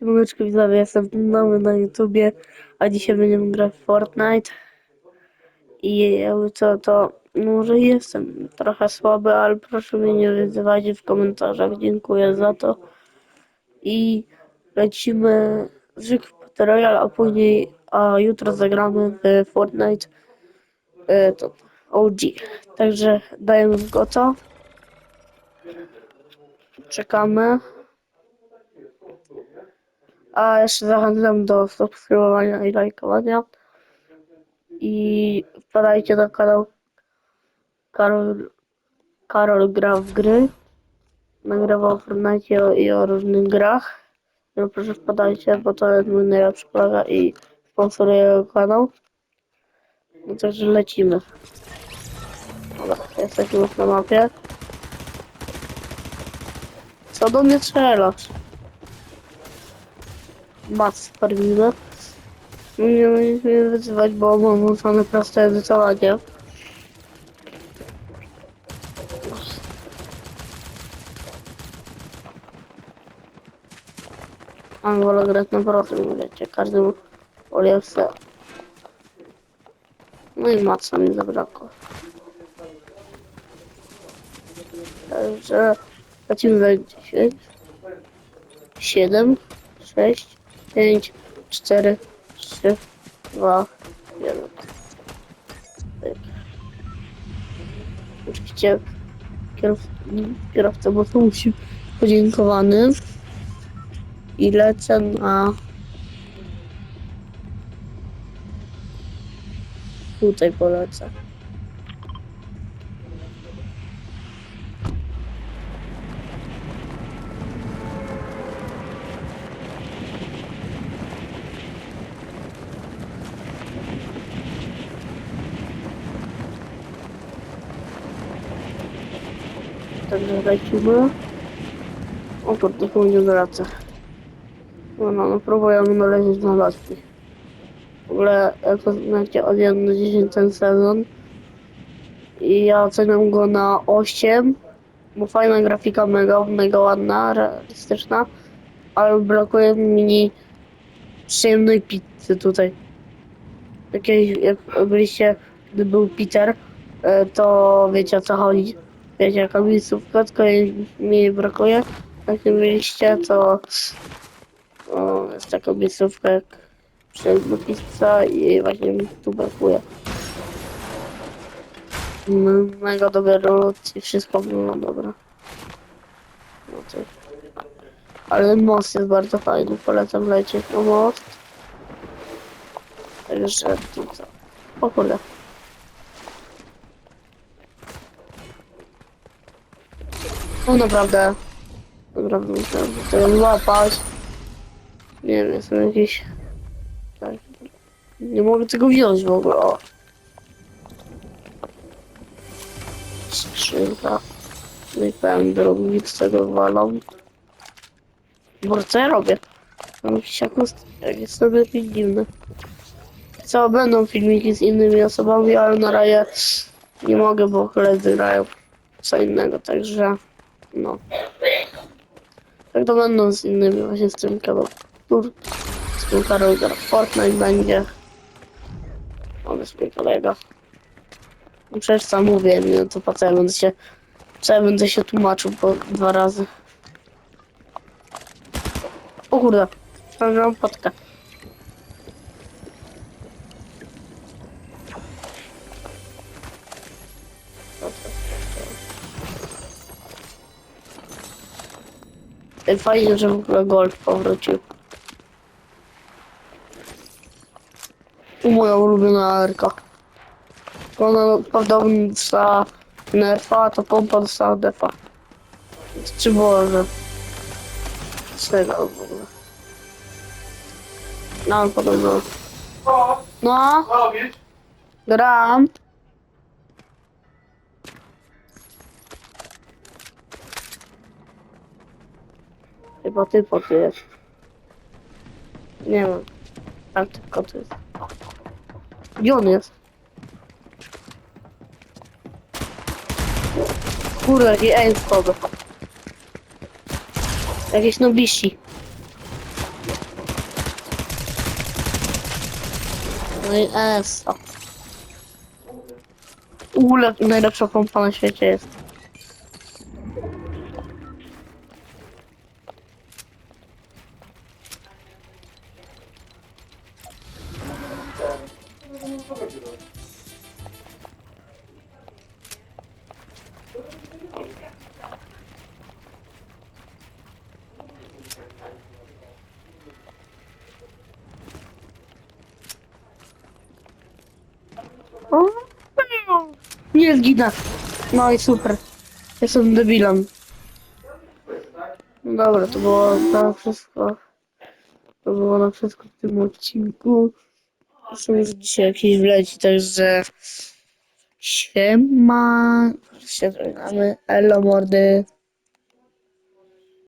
Siemaneczko widzowie, jestem nowy na YouTubie, a dzisiaj będziemy grać w Fortnite. I co, to może jestem trochę słaby, ale proszę mnie nie wyzywajcie w komentarzach, dziękuję za to. I lecimy zwykły Battle Royale, a później, a jutro zagramy w Fortnite e, to OG. Także dajemy w goto. Czekamy. A jeszcze zachęcam do subskrybowania i lajkowania. I wpadajcie na kanał Karol, Karol gra w gry. Nagrywał o i o różnych grach. No proszę wpadajcie, bo to jest mój najlepszy kolega i sponsoruje kanał. No także lecimy. Dobra, jesteśmy już na mapie. Co do mnie strzelasz? Mat sparmimy. Nie będziesz mnie wyzywać, bo mam włączone proste edytowanie. Mam wolę grać na prostym, wiecie, każdy woli chce. No i matca mi zabrakło. Także lecimy za 10, 7, 6, 5, 4, 3, 2, 1. Pyk. Oczywiście kierowca, to musi podziękowany. I lecę na... Tutaj polecę. Także lecimy. O kurde, chyba nie wraca. No, no, no próbujemy naleźć na laski. W ogóle, jak to znacie, od 1 do 10 ten sezon. I ja oceniam go na 8. Bo fajna grafika, mega, mega ładna, realistyczna. Ale brakuje mi przyjemnej pizzy tutaj. Jakieś, jak byliście, gdy był Peter, e, to wiecie o co chodzi. Wiecie tylko jej mi brakuje. Jak nie byliście, to o, jest taka miejscówka jak pizza i właśnie mi tu brakuje. Mega dobre rewolucje, wszystko było dobre. No to... Ale most jest bardzo fajny, polecam lecieć na most. Także tu co? O kurde. No naprawdę. Naprawdę musiałem to złapać. Nie wiem, jestem jakiś... Tak. Nie mogę tego wziąć w ogóle. O. Skrzynka. No i pełen drobnik z tego walą. Bo co ja robię? Mam jakiś. Jest to jakiś dziwny. Co, będą filmiki z innymi osobami, ale na razie nie mogę, bo koledzy grają co innego, także no. Tak to będą z innymi, właśnie z tym kawał tur, z tym Karol Fortnite będzie. On jest mój kolega. No przecież sam mówię, no to po co ja będę się, co ja będę się tłumaczył po dwa razy. O kurde, mam potkę. Fajnie, że w ogóle golf powrócił. Moja ulubiona arka. Ona podobnie dostała nerfa, a to pompa dostała defa. Czy Boże. Czego w ogóle? No, podobno. No, gram. Chyba tylko tu jest. Nie mam. Ale tylko tu jest. Gdzie on jest? Kurde, jaki aim wchodzę. Jakieś nobisi. No i ESO. W ogóle najlepsza pompa na świecie jest. Nie zginę. No i super. Jestem debilem. No dobra, to było na wszystko. To było na wszystko w tym odcinku. Zresztą już dzisiaj jakiś wleci, także siema. Się żegnamy. Elo mordy.